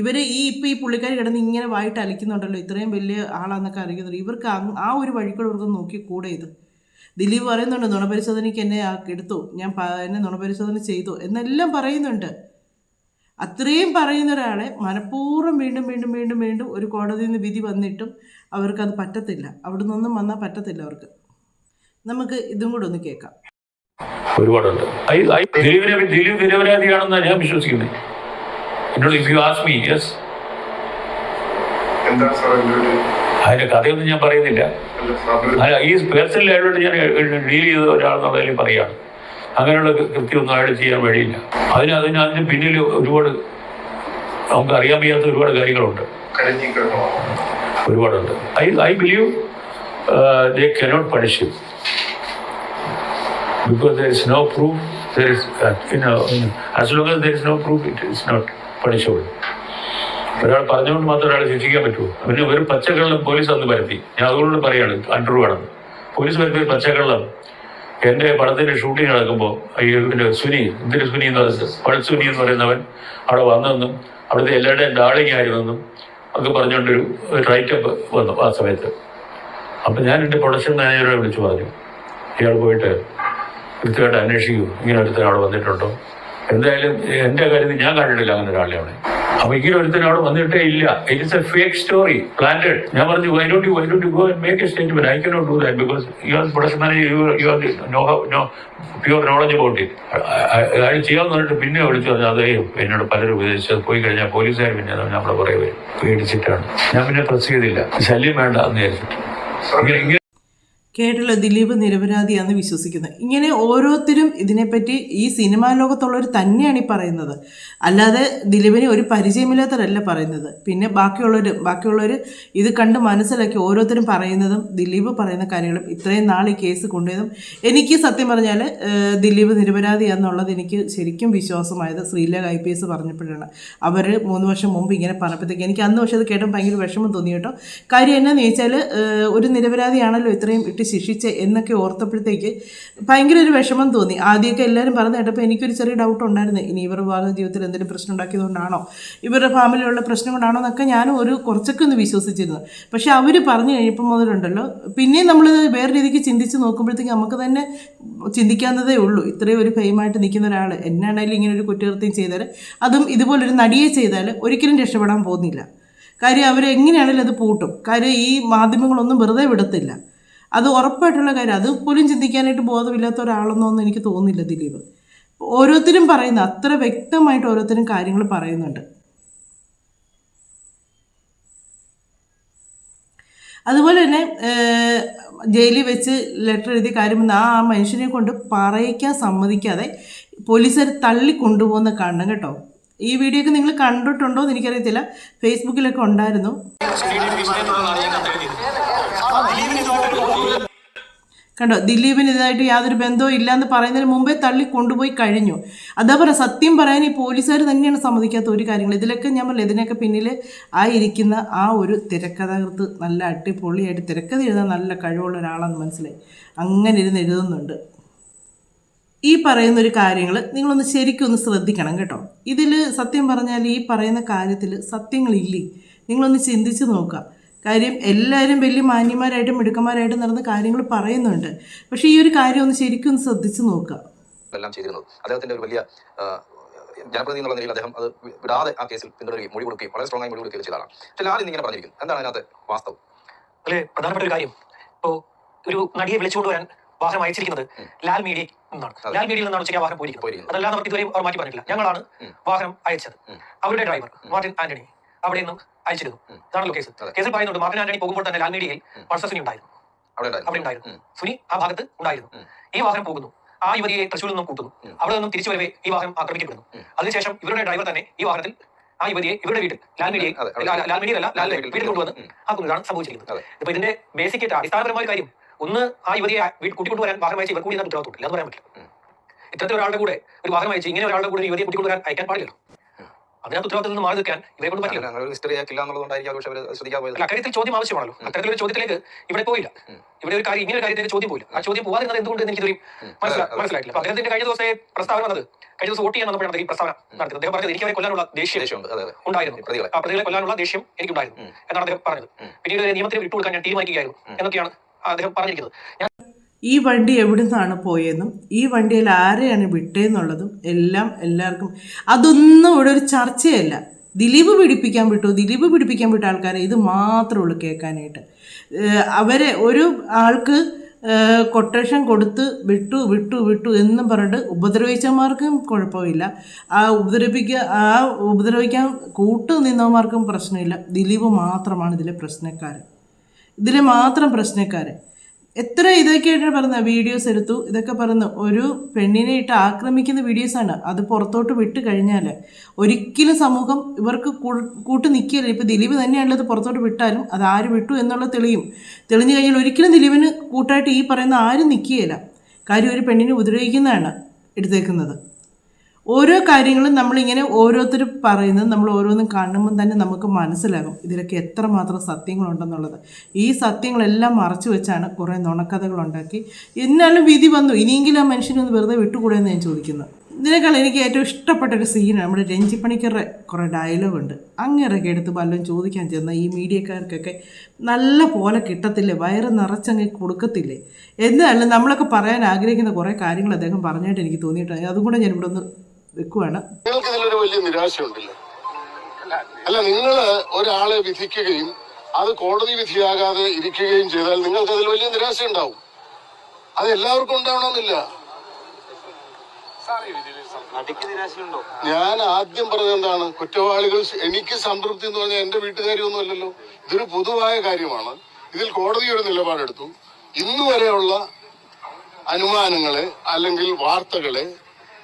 ഇവർ ഈ ഇപ്പോൾ ഈ പുള്ളിക്കാർ കിടന്ന് ഇങ്ങനെ വായിട്ട് അലിക്കുന്നുണ്ടല്ലോ ഇത്രയും വലിയ ആളാന്നൊക്കെ അറിയിക്കുന്നുണ്ട് ഇവർക്ക് ആ ഒരു വഴിക്കൂടെ ഇവർക്ക് നോക്കി കൂടെ ഇത്. ദിലീപ് പറയുന്നുണ്ട് നുണപരിശോധനയ്ക്ക് എന്നെ എടുത്തു. ഞാൻ എന്നെ നുണപരിശോധന ചെയ്തു. എന്നെല്ലാം പറയുന്നുണ്ട്. അത്രയും പറയുന്ന ഒരാളെ മനഃപൂർവം വീണ്ടും വീണ്ടും വീണ്ടും വീണ്ടും ഒരു കോടതിയിൽ നിന്ന് വിധി വന്നിട്ടും അവർക്കത് പറ്റത്തില്ല. അവിടെ നിന്നൊന്നും വന്നാൽ പറ്റത്തില്ല അവർക്ക്. നമുക്ക് ഇതും കൂടെ ഒന്ന് കേൾക്കാം. ഒരുപാടുണ്ട്. ദിലീപ് നിരപരാധിയാണെന്നാണ് ഞാൻ വിശ്വസിക്കുന്നത് എന്നോട് if you ask me yes അതിന്റെ കഥയൊന്നും ഞാൻ പറയുന്നില്ല. അല്ല ഈ പേഴ്സണൽ ആയിട്ട് ഞാൻ ഡീൽ ചെയ്ത ഒരാളെന്നുള്ളതിൽ പറയാണ് അങ്ങനെയുള്ള കൃത്യമൊന്നും അയാൾ ചെയ്യാൻ വഴിയില്ല. അതിന് അതിന് അതിന് പിന്നിൽ ഒരുപാട് നമുക്ക് അറിയാൻ വയ്യാത്ത ഒരുപാട് കാര്യങ്ങളുണ്ട്. ഒരുപാടുണ്ട്. I I believe they cannot punish you. Because no proof proof it is not punishable ഒരാൾ പറഞ്ഞുകൊണ്ട് മാത്രം ഒരാളെ ശിക്ഷിക്കാൻ പറ്റുമോ പിന്നെ ഒരു പച്ചക്കള്ളം പോലീസ് അന്ന് പരത്തി. ഞാൻ അതുകൊണ്ട് പറയാണ് അൺട്രൂ ആണെന്ന്. പോലീസ് പരത്തിയ പച്ചക്കള്ളം എന്റെ പടത്തിന്റെ ഷൂട്ടിംഗ് നടക്കുമ്പോൾ പിന്നെ സുനി ഇന്ദിര സുനി എന്ന് പറയുന്നത് പഴ സുനി എന്ന് പറയുന്നവൻ അവിടെ വന്നെന്നും അവിടുത്തെ എല്ലാവരുടെയും ഡാളിങ് ആയിരുന്നെന്നും ഒക്കെ പറഞ്ഞുകൊണ്ടൊരു റൈറ്റപ്പ് വന്നു ആ സമയത്ത്. അപ്പം ഞാൻ എന്റെ പ്രൊഡക്ഷൻ മാനേജറെ വിളിച്ചു പറഞ്ഞു. ഇയാൾ പോയിട്ട് കൃത്യമായിട്ട് അന്വേഷിക്കൂ ഇങ്ങനെ അടുത്ത അവിടെ വന്നിട്ടുണ്ടോ? എന്തായാലും എന്റെ കാര്യത്തിൽ ഞാൻ കണ്ടിട്ടില്ല അങ്ങനെ ഒരാളെ അവിടെ. ഇങ്ങനെ ഒരുത്തൻ അവിടെ വന്നിട്ടേ ഇല്ല. It's a fake story planted ഞാൻ പറഞ്ഞു why don't you why don't you go and make a statement I cannot do that because you are production manager you you are no no pure knowledge about it അത് ചെയ്യാമെന്ന് പറഞ്ഞിട്ട് പിന്നെ വിളിച്ചു പറഞ്ഞു അതേ എന്നോട് പലരും ഉപദേശിച്ചത് പോയി കഴിഞ്ഞാൽ പോലീസുകാർ പിന്നെ നമ്മളെ കുറേ പേടിച്ചിട്ടാണ്. ഞാൻ പിന്നെ പ്രസ് ചെയ്തില്ല. ശല്യം വേണ്ട എന്ന് വിചാരിച്ചിട്ട്. ഇങ്ങനെ കേട്ടുള്ള ദിലീപ് നിരപരാധിയാണെന്ന് വിശ്വസിക്കുന്നത് ഇങ്ങനെ ഓരോരുത്തരും ഇതിനെപ്പറ്റി ഈ സിനിമാ ലോകത്തുള്ളവർ തന്നെയാണ് ഈ പറയുന്നത്. അല്ലാതെ ദിലീപിനെ ഒരു പരിചയമില്ലാത്തവരല്ല പറയുന്നത്. പിന്നെ ബാക്കിയുള്ളവർ ബാക്കിയുള്ളവർ ഇത് കണ്ട് മനസ്സിലാക്കി ഓരോരുത്തരും പറയുന്നതും ദിലീപ് പറയുന്ന കാര്യങ്ങളും ഇത്രയും നാൾ ഈ കേസ് കൊണ്ടുപോയതും എനിക്ക് സത്യം പറഞ്ഞാൽ ദിലീപ് നിരപരാധിയാണെന്നുള്ളത് എനിക്ക് ശരിക്കും വിശ്വാസമായത് ശ്രീലേഖ ഐ പി എസ് പറഞ്ഞപ്പോഴാണ്. അവർ മൂന്ന് വർഷം മുമ്പ് ഇങ്ങനെ പറഞ്ഞപ്പോഴത്തേക്ക് എനിക്ക് അന്ന് പക്ഷേ അത് കേട്ടപ്പോൾ ഭയങ്കര വിഷമം തോന്നി കേട്ടോ. കാര്യം എന്നാന്ന് ചോദിച്ചാൽ ഒരു നിരപരാധിയാണല്ലോ ഇത്രയും ഇട്ട് ശിക്ഷിച്ചേ എന്നൊക്കെ ഓർത്തപ്പോഴത്തേക്ക് ഭയങ്കര ഒരു വിഷമം തോന്നി. ആദ്യമൊക്കെ എല്ലാവരും പറഞ്ഞു കേട്ടപ്പോൾ എനിക്കൊരു ചെറിയ ഡൗട്ട് ഉണ്ടായിരുന്നു. ഇനി ഇവർ വിവാഹ ജീവിതത്തിൽ എന്തെങ്കിലും പ്രശ്നം ഉണ്ടാക്കിയതുകൊണ്ടാണോ? ഇവരുടെ ഫാമിലിയുള്ള പ്രശ്നം കൊണ്ടാണോ എന്നൊക്കെ ഞാൻ ഒരു കുറച്ചൊക്കെ ഒന്ന് വിശ്വസിച്ചിരുന്നു. പക്ഷേ അവർ പറഞ്ഞു കഴിഞ്ഞപ്പോൾ മുതലുണ്ടല്ലോ പിന്നെയും നമ്മൾ വേറെ രീതിക്ക് ചിന്തിച്ച് നോക്കുമ്പോഴത്തേക്ക് നമുക്ക് തന്നെ ചിന്തിക്കാവുന്നതേ ഉള്ളൂ. ഇത്രയും ഒരു ഫെയിമായിട്ട് നിൽക്കുന്ന ഒരാൾ എന്നാണേലും ഇങ്ങനെ ഒരു കുറ്റകൃത്യം ചെയ്താൽ അതും ഇതുപോലൊരു നടിയെ ചെയ്താൽ ഒരിക്കലും രക്ഷപ്പെടാൻ പോകുന്നില്ല. കാര്യം അവരെങ്ങനെയാണെങ്കിലും അത് പൂട്ടും. കാര്യം ഈ മാധ്യമങ്ങളൊന്നും വെറുതെ വിടത്തില്ല. അത് ഉറപ്പായിട്ടുള്ള കാര്യം അത് പോലും ചിന്തിക്കാനായിട്ട് ബോധമില്ലാത്ത ഒരാളെന്നൊന്നും എനിക്ക് തോന്നുന്നില്ല ദിലീപ് ഓരോരുത്തരും പറയുന്ന അത്ര വ്യക്തമായിട്ട് ഓരോരുത്തരും കാര്യങ്ങൾ പറയുന്നുണ്ട് അതുപോലെ തന്നെ ജയിലിൽ വെച്ച് ലെറ്റർ എഴുതിയ കാര്യം ആ ആ മനുഷ്യനെ കൊണ്ട് പറയിക്കാൻ സമ്മതിക്കാതെ പോലീസുകാർ തള്ളി കൊണ്ടുപോകുന്ന കാണണം കേട്ടോ ഈ വീഡിയോ ഒക്കെ നിങ്ങൾ കണ്ടിട്ടുണ്ടോ എന്ന് എനിക്കറിയത്തില്ല ഫേസ്ബുക്കിലൊക്കെ ഉണ്ടായിരുന്നു കണ്ടോ ദിലീപിന് ഇതായിട്ട് യാതൊരു ബന്ധവും എന്ന് പറയുന്നതിന് മുമ്പേ തള്ളി കൊണ്ടുപോയി കഴിഞ്ഞു. അതാ പറ സത്യം പറയാൻ ഈ പോലീസുകാർ തന്നെയാണ് സമ്മതിക്കാത്ത ഒരു കാര്യങ്ങൾ. ഇതിലൊക്കെ ഞാൻ പറഞ്ഞു ഇതിനൊക്കെ പിന്നിൽ ആയിരിക്കുന്ന ആ ഒരു തിരക്കഥാകൃത്ത് നല്ല അടിപൊളിയായിട്ട് തിരക്കഥ എഴുതാൻ നല്ല കഴിവുള്ള ഒരാളാണെന്ന് മനസ്സിലായി. അങ്ങനെ ഇരുന്ന് എഴുതുന്നുണ്ട്. ഈ പറയുന്ന ഒരു കാര്യങ്ങൾ നിങ്ങളൊന്ന് ശരിക്കും ഒന്ന് ശ്രദ്ധിക്കണം കേട്ടോ. ഇതിൽ സത്യം പറഞ്ഞാൽ ഈ പറയുന്ന കാര്യത്തിൽ സത്യങ്ങളില്ലേ? നിങ്ങളൊന്ന് ചിന്തിച്ച് നോക്കുക. കാര്യം എല്ലാവരും വലിയ മാന്യന്മാരായിട്ടും മിടുക്കന്മാരായിട്ടും നടന്ന കാര്യങ്ങൾ പറയുന്നുണ്ട്. പക്ഷേ ഈ ഒരു കാര്യം ഒന്ന് ശരിക്കും ഒന്ന് ശ്രദ്ധിച്ചു നോക്കുക. എല്ലാം ചെയ്തിരുന്നത് അദ്ദേഹത്തിന്റെ ഒരു വലിയ ആ, ജനപ്രതിനിധി എന്നുള്ള നിലയിൽ അദ്ദേഹം അത് വിടാതെ ആ കേസിൽ പിന്തുടരുകയും മൊഴി കൊടുക്കുകയും വളരെ സ്ട്രോങ് ആയി മൊഴി കൊടുക്കുകയും ചെയ്തതാണ്. പക്ഷേ ലാൽ ഇന്നിങ്ങനെ പറഞ്ഞിരിക്കുന്നു. എന്താണ് അതിനകത്ത് വാസ്തവം? അല്ലെ പ്രധാനപ്പെട്ട ഒരു കാര്യം. ഇപ്പോ ഒരു നടിയെ വിളിച്ചുകൊണ്ട് വരാൻ വാഹനം അയച്ചിരിക്കുന്നത് ലാൽ മീഡിയ എന്നാണ്. ലാൽ മീഡിയയിൽ നിന്നാണ് ഉച്ചയ്ക്ക് ആ വാഹനം പോയിരിക്കുന്നത്. പോയിരിക്കുന്നത്. അതല്ലാതെ അവർക്ക് ഇതുവരെ അവർ മാറ്റി പറഞ്ഞിട്ടില്ല. ഞങ്ങളാണ് വാഹനം അയച്ചത്. അവരുടെ ഡ്രൈവർ മാർട്ടിൻ ആന്റണി. അവിടെ നിന്നും അയച്ചിരുന്നു. ഇതാണല്ലോ കേസ്. കേസിൽ പറയുന്നുണ്ട് മാർട്ടിൻ ആന്റണി പോകുമ്പോൾ തന്നെ ലാൽമീഡിയയിൽ പൾസസിനി ഉണ്ടായിരുന്നു. അവിടെ ഉണ്ടായിരുന്നു. സുനി ആ ഭാഗത്ത് ഉണ്ടായിരുന്നു. ഈ വാഹനം പോകുന്നു. ആ യുവതിയെ തൃശ്ശൂരിൽ നിന്നും കൂട്ടുന്നു. അവിടെ നിന്നും തിരിച്ചു വരവേ ഈ വാഹനം ആക്രമിക്കപ്പെടുന്നു. അതിനുശേഷം ഇവരുടെ ഡ്രൈവർ തന്നെ ഈ വാഹനത്തിൽ ആ യുവതിയെ ഇവരുടെ വീട്ടിൽ ലാൽമീഡിയെ ലാൽമീഡിയല്ല ലാൽ- വീട്ടിൽ കൊണ്ടുവന്ന് ആ ആക്കുന്നതാണ് സംഭവിച്ചിരിക്കുന്നത്. അപ്പൊ ഇപ്പൊ ഇതിന്റെ ബേസിക് ആയിട്ട് അടിസ്ഥാനപരമായ കാര്യം. ഒന്ന് ആ യുവതിയെ വീട്ടിൽ കൂട്ടിക്കൊണ്ടുവരാൻ വാഹനം അയച്ച് ഇവർ കൂടി ഉത്തരവാദിത്തമില്ല എന്ന് പറയാൻ പറ്റില്ല. ഇത്തരത്തിൽ ഒരാളുടെ കൂടെ ഒരു വാഹനം അയച്ച് ഇങ്ങനെ ഒരാളുടെ കൂടെ യുവതിയെ കൂട്ടിക്കൊണ്ടുവരാൻ അയക്കാൻ പാടില്ല അതിനകത്ത് ഉത്തരവാദിത്തത്തിൽ നിന്ന് മാറി നിൽക്കാൻ ഇവരെ കൊണ്ട് പറ്റില്ല. അക്കാര്യത്തിൽ ചോദ്യം ആവശ്യമാണല്ലോ. അത്തരത്തിലൊരു ചോദ്യത്തിലേക്ക് ഇവിടെ പോയില്ല. ഇവിടെ ഒരു കാര്യം ഇങ്ങനെ കാര്യത്തിലേക്ക് ചോദ്യം പോയില്ല. ആ ചോദ്യം പോവാതിരുന്നത് എന്തുകൊണ്ട് എനിക്ക് ഇതുവരെയും. മനസ്സിലായിട്ടില്ല. അപ്പൊ അദ്ദേഹത്തിന്റെ കഴിഞ്ഞ ദിവസത്തെ പ്രസ്താവന വന്നത് കഴിഞ്ഞ ദിവസം വോട്ട് ചെയ്യാൻ വന്നപ്പോഴാണ് ഈ പ്രസ്താവന നടത്തിയത്. അദ്ദേഹം പറഞ്ഞത് എനിക്ക് അവരെ കൊല്ലാനുള്ള ദേഷ്യം ഉണ്ടായിരുന്നു. പ്രതികളെ. ആ പ്രതികളെ കൊല്ലാനുള്ള ദേഷ്യം എനിക്കുണ്ടായിരുന്നു. എന്നാണ് അദ്ദേഹം പറഞ്ഞത്. പിന്നീട് നിയമത്തിന് വിട്ടുകൊടുക്കാൻ ഞാൻ തീരുമാനിക്കുകയായിരുന്നു എന്നൊക്കെയാണ് അദ്ദേഹം പറഞ്ഞിരിക്കുന്നത്. ഈ വണ്ടി എവിടെ നിന്നാണ് പോയതെന്നും ഈ വണ്ടിയിൽ ആരെയാണ് വിട്ടേന്നുള്ളതും എല്ലാം എല്ലാവർക്കും. അതൊന്നും ഇവിടെ ഒരു ചർച്ചയല്ല. ദിലീപ് പിടിപ്പിക്കാൻ വിട്ടു ദിലീപ് പിടിപ്പിക്കാൻ വിട്ട ആൾക്കാരെ ഇത് മാത്രമേ ഉള്ളൂ കേൾക്കാനായിട്ട്. അവരെ ഒരു ആൾക്ക് കൊട്ടേഷൻ കൊടുത്ത് വിട്ടു വിട്ടു വിട്ടു എന്നും പറഞ്ഞിട്ട് ഉപദ്രവിച്ചവന്മാർക്കും കുഴപ്പമില്ല. ആ ഉപദ്രവിക്കുക ആ ഉപദ്രവിക്കാൻ കൂട്ടു നിന്നവന്മാർക്കും പ്രശ്നമില്ല. ദിലീപ് മാത്രമാണ് ഇതിലെ പ്രശ്നക്കാരൻ. ഇതിലെ മാത്രം പ്രശ്നക്കാരൻ. എത്ര ഇതൊക്കെ ഇതൊക്കെയായിട്ട് പറഞ്ഞ വീഡിയോസ് എടുത്തു. ഇതൊക്കെ പറഞ്ഞു ഒരു പെണ്ണിനെ ഇട്ട് ആക്രമിക്കുന്ന വീഡിയോസാണ് അത് പുറത്തോട്ട് വിട്ട് കഴിഞ്ഞാൽ ഒരിക്കലും സമൂഹം ഇവർക്ക് കൂട്ട് നിൽക്കില്ല ഇപ്പോൾ ദിലീപ് തന്നെയാണല്ലോ അത് പുറത്തോട്ട് വിട്ടാലും അത് ആര് വിട്ടു എന്നുള്ള തെളിയും. തെളിഞ്ഞു കഴിഞ്ഞാൽ ഒരിക്കലും ദിലീപിന് കൂട്ടായിട്ട് ഈ പറയുന്ന ആരും നിൽക്കുകയില്ല. കാര്യം ഒരു പെണ്ണിനെ ഉപദ്രവിക്കുന്നതാണ് എടുത്തേക്കുന്നത്. ഓരോ കാര്യങ്ങളും നമ്മളിങ്ങനെ ഓരോരുത്തർ പറയുന്നത് നമ്മൾ ഓരോന്നും കാണുമ്പോൾ തന്നെ നമുക്ക് മനസ്സിലാകും ഇതിലൊക്കെ എത്രമാത്രം സത്യങ്ങളുണ്ടെന്നുള്ളത്. ഈ സത്യങ്ങളെല്ലാം മറച്ചു വെച്ചാണ് കുറേ നുണക്കഥകൾ ഉണ്ടാക്കി എന്നാലും വിധി വന്നു. ഇനിയെങ്കിലും ആ മനുഷ്യനൊന്ന് വെറുതെ വിട്ടുകൂടെയെന്ന് ഞാൻ ചോദിക്കുന്നു. ഇതിനേക്കാൾ എനിക്ക് ഏറ്റവും ഇഷ്ടപ്പെട്ട ഒരു സീനാണ് നമ്മുടെ രഞ്ജി പണിക്കറുടെ കുറേ ഡയലോഗുണ്ട്. അങ്ങനെയൊക്കെ എടുത്ത് വല്ലതും ചോദിക്കാൻ ചെന്ന ഈ മീഡിയക്കാർക്കൊക്കെ നല്ല പോലെ കിട്ടത്തില്ലേ? വയറ് നിറച്ചങ്ങ് കൊടുക്കത്തില്ലേ? എന്നാലും നമ്മളൊക്കെ പറയാൻ ആഗ്രഹിക്കുന്ന കുറേ കാര്യങ്ങൾ അദ്ദേഹം പറഞ്ഞിട്ട് എനിക്ക് തോന്നിയിട്ടുണ്ട്. അതും കൂടെ ഞാൻ ഇവിടെ ഒന്ന് വെക്കുവാണ്. നിങ്ങൾക്ക് ഇതിലൊരു വലിയ നിരാശയുണ്ടല്ലേ? അല്ല നിങ്ങൾ ഒരാളെ വിധിക്കുകയും അത് കോടതി വിധിയാകാതെ ഇരിക്കുകയും ചെയ്താൽ നിങ്ങൾക്ക് അതിൽ വലിയ നിരാശ ഉണ്ടാവും അത് എല്ലാവർക്കും ഉണ്ടാവണമെന്നില്ല. ഞാൻ ആദ്യം പറഞ്ഞത് എന്താണ്? കുറ്റവാളികൾ എനിക്ക് സംതൃപ്തി എന്ന് പറഞ്ഞാൽ എന്റെ വീട്ടുകാരിയൊന്നും അല്ലല്ലോ ഇതൊരു പൊതുവായ കാര്യമാണ്. ഇതിൽ കോടതി ഒരു നിലപാടെടുത്തു. ഇന്നുവരെയുള്ള അനുമാനങ്ങളെ അല്ലെങ്കിൽ വാർത്തകളെ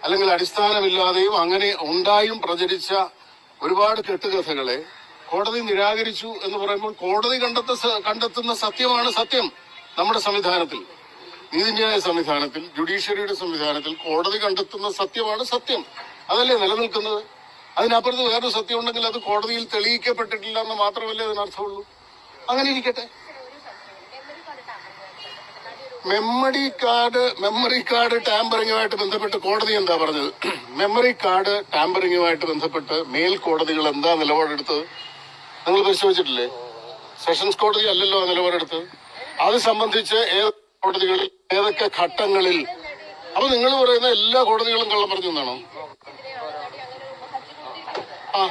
അല്ലെങ്കിൽ അടിസ്ഥാനമില്ലാതെയും അങ്ങനെ ഉണ്ടായും പ്രചരിച്ച ഒരുപാട് കെട്ടുകഥകളെ കോടതി നിരാകരിച്ചു എന്ന് പറയുമ്പോൾ കോടതി കണ്ടെത്ത കണ്ടെത്തുന്ന സത്യമാണ് സത്യം നമ്മുടെ സംവിധാനത്തിൽ. നീതിന്യായ സംവിധാനത്തിൽ ജുഡീഷ്യറിയുടെ സംവിധാനത്തിൽ കോടതി കണ്ടെത്തുന്ന സത്യമാണ് സത്യം. അതല്ലേ നിലനിൽക്കുന്നത്? അതിനപ്പുറത്ത് വേറൊരു സത്യം ഉണ്ടെങ്കിൽ അത് കോടതിയിൽ തെളിയിക്കപ്പെട്ടിട്ടില്ല എന്ന് മാത്രമല്ലേ അതിനർത്ഥമുള്ളൂ? അങ്ങനെ ഇരിക്കട്ടെ. മെമ്മറി കാർഡ് മെമ്മറി കാർഡ് ടാമ്പറിങ്ങുമായിട്ട് ബന്ധപ്പെട്ട് കോടതി എന്താ പറഞ്ഞത്? മെമ്മറി കാർഡ് ടാമ്പറിങ്ങുമായിട്ട് ബന്ധപ്പെട്ട് മേൽക്കോടതികൾ എന്താ നിലപാടെടുത്തത്? നിങ്ങൾ പരിശോധിച്ചിട്ടില്ലേ? സെഷൻസ് കോടതി അല്ലല്ലോ ആ നിലപാടെടുത്തത്. അത് സംബന്ധിച്ച് ഏത് കോടതികളിൽ ഏതൊക്കെ ഘട്ടങ്ങളിൽ? അപ്പൊ നിങ്ങൾ പറയുന്ന എല്ലാ കോടതികളും കള്ളം പറഞ്ഞു എന്നാണോ ആ.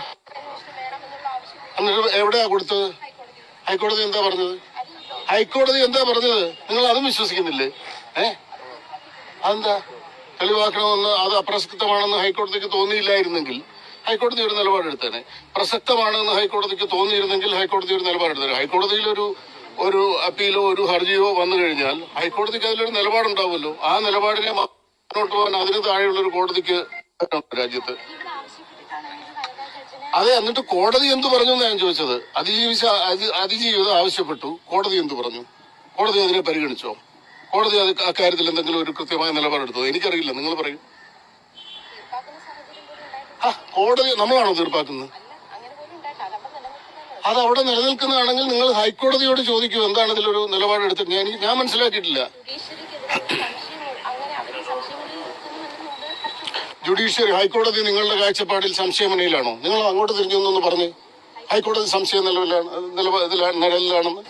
എന്നിട്ട് എവിടെയാ കൊടുത്തത്? ഹൈക്കോടതി എന്താ പറഞ്ഞത്? ഹൈക്കോടതി എന്താ പറഞ്ഞത്? നിങ്ങൾ അതും വിശ്വസിക്കുന്നില്ലേ? ഏ? അതെന്താ? തെളിവാക്കണമെന്ന് അത് അപ്രസക്തമാണെന്ന് ഹൈക്കോടതിക്ക് തോന്നിയില്ലായിരുന്നെങ്കിൽ ഹൈക്കോടതി ഒരു നിലപാടെടുത്തേനെ. പ്രസക്തമാണെന്ന് ഹൈക്കോടതിക്ക് തോന്നിയിരുന്നെങ്കിൽ ഹൈക്കോടതി ഒരു നിലപാടെടുത്തേനെ. ഹൈക്കോടതിയിൽ ഒരു ഒരു അപ്പീലോ ഒരു ഹർജിയോ വന്നു കഴിഞ്ഞാൽ ഹൈക്കോടതിക്ക് അതിലൊരു നിലപാടുണ്ടാവുമല്ലോ. ആ നിലപാടിനെ മുന്നോട്ട് പോകാൻ അതിന് താഴെയുള്ള ഒരു കോടതിക്ക് രാജ്യത്ത് അതെ എന്നിട്ട് കോടതി എന്ത് പറഞ്ഞു ഞാൻ ചോദിച്ചത്? അതിജീവിച്ച അതി- അതിജീവിതം ആവശ്യപ്പെട്ടു. കോടതി എന്ത് പറഞ്ഞു? കോടതി അതിനെ പരിഗണിച്ചോ? കോടതി അത് അക്കാര്യത്തിൽ എന്തെങ്കിലും ഒരു കൃത്യമായ നിലപാടെടുത്തോ എനിക്കറിയില്ല. നിങ്ങൾ പറയും. ആ കോടതി നമ്മളാണോ തീർപ്പാക്കുന്നത്? അത് അവിടെ നിലനിൽക്കുന്നതാണെങ്കിൽ നിങ്ങൾ ഹൈക്കോടതിയോട് ചോദിക്കൂ. എന്താണ് ഇതിലൊരു നിലപാടെടുത്തിട്ട് ഞാൻ ഞാൻ മനസ്സിലാക്കിയിട്ടില്ല. ജുഡീഷ്യറി ഹൈക്കോടതി നിങ്ങളുടെ കാഴ്ചപ്പാടിൽ സംശയമനയിലാണോ നിങ്ങൾ അങ്ങോട്ട് തിരിഞ്ഞു എന്നൊന്ന് പറഞ്ഞു. ഹൈക്കോടതി സംശയ നിലവിലാണ് നിലവിലാണെന്ന്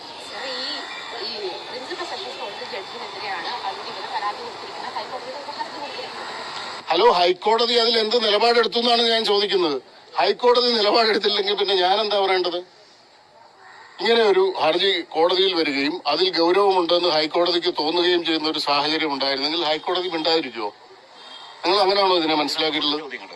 ഹലോ ഹൈക്കോടതി അതിൽ എന്ത് നിലപാടെടുത്തു എന്നാണ് ഞാൻ ചോദിക്കുന്നത്? ഹൈക്കോടതി നിലപാടെടുത്തില്ലെങ്കിൽ പിന്നെ ഞാൻ എന്താ പറയേണ്ടത്? ഇങ്ങനെ ഒരു ഹർജി കോടതിയിൽ വരികയും അതിൽ ഗൗരവമുണ്ടെന്ന് ഹൈക്കോടതിക്ക് തോന്നുകയും ചെയ്യുന്ന ഒരു സാഹചര്യം ഉണ്ടായിരുന്നെങ്കിൽ ഹൈക്കോടതി മിണ്ടാതിരിക്കുമോ നിങ്ങൾ അങ്ങനെയാണോ ഇതിനെ മനസ്സിലാക്കിയിട്ടുള്ളത്?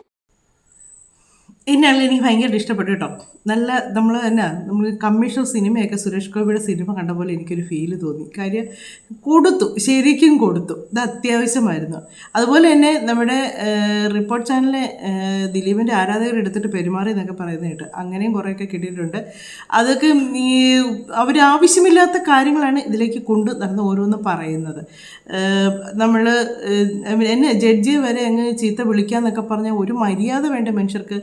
എന്നെയാണെങ്കിൽ എനിക്ക് ഭയങ്കര ഇഷ്ടപ്പെട്ടു കേട്ടോ. നല്ല നമ്മൾ തന്നെ നമ്മൾ കമ്മീഷൻ സിനിമയൊക്കെ സുരേഷ് ഗോപിയുടെ സിനിമ കണ്ട പോലെ എനിക്കൊരു ഫീൽ തോന്നി. കാര്യം കൊടുത്തു ശരിക്കും കൊടുത്തു. ഇത് അത്യാവശ്യമായിരുന്നു. അതുപോലെ തന്നെ നമ്മുടെ റിപ്പോർട്ട് ചാനലിലെ ദിലീപിന്റെ ആരാധകർ എടുത്തിട്ട് പെരുമാറി എന്നൊക്കെ പറയുന്നത് കേട്ട് അങ്ങനെയും കുറേയൊക്കെ കിട്ടിയിട്ടുണ്ട്. അതൊക്കെ ഈ അവരാവശ്യമില്ലാത്ത കാര്യങ്ങളാണ് ഇതിലേക്ക് കൊണ്ട് നടന്ന് ഓരോന്ന് പറയുന്നത്. നമ്മൾ എന്നെ ജഡ്ജി വരെ അങ്ങ് ചീത്ത വിളിക്കുക എന്നൊക്കെ പറഞ്ഞാൽ ഒരു മര്യാദ വേണ്ട മനുഷ്യർക്ക്.